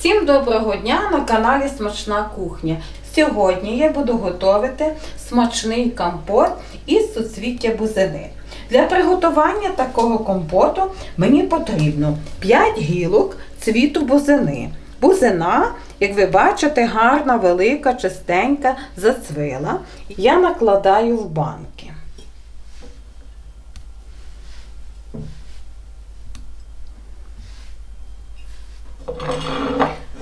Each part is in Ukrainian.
Всім доброго дня на каналі Смачна кухня. Сьогодні я буду готувати смачний компот із суцвіття бузини. Для приготування такого компоту мені потрібно 5 гілок цвіту бузини. Бузина, як ви бачите, гарна, велика, чистенька, зацвила. Я накладаю в банки.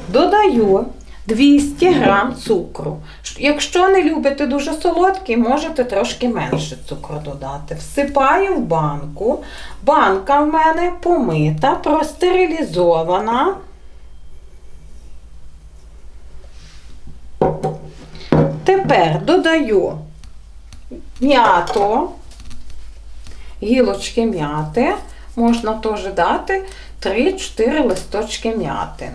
Додаю 200 грам цукру. Якщо не любите дуже солодкий, можете трошки менше цукру додати. Всипаю в банку. Банка в мене помита, простерилізована. Тепер додаю м'яту, гілочки м'яти. Можна теж дати 3-4 листочки м'яти.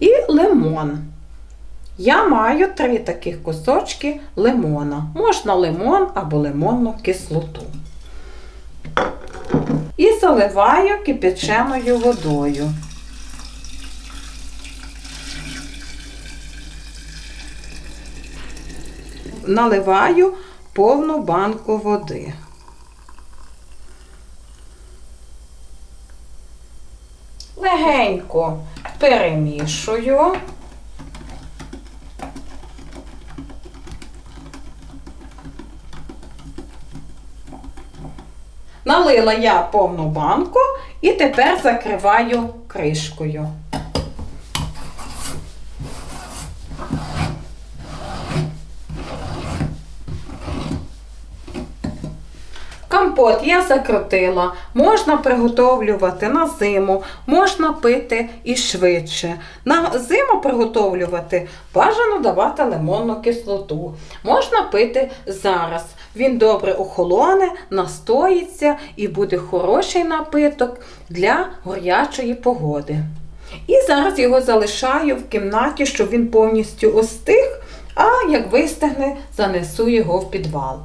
І лимон. Я маю три таких кусочки лимона. Можна лимон або лимонну кислоту. І заливаю кипяченою водою. Наливаю повну банку води. Легенько перемішую. Налила я повну банку і тепер закриваю кришкою. Компот я закрутила. Можна приготовлювати на зиму, можна пити і швидше. На зиму приготовлювати бажано давати лимонну кислоту. Можна пити зараз. Він добре охолоне, настоїться і буде хороший напиток для горячої погоди. І зараз його залишаю в кімнаті, щоб він повністю остиг, а як вистигне, занесу його в підвал.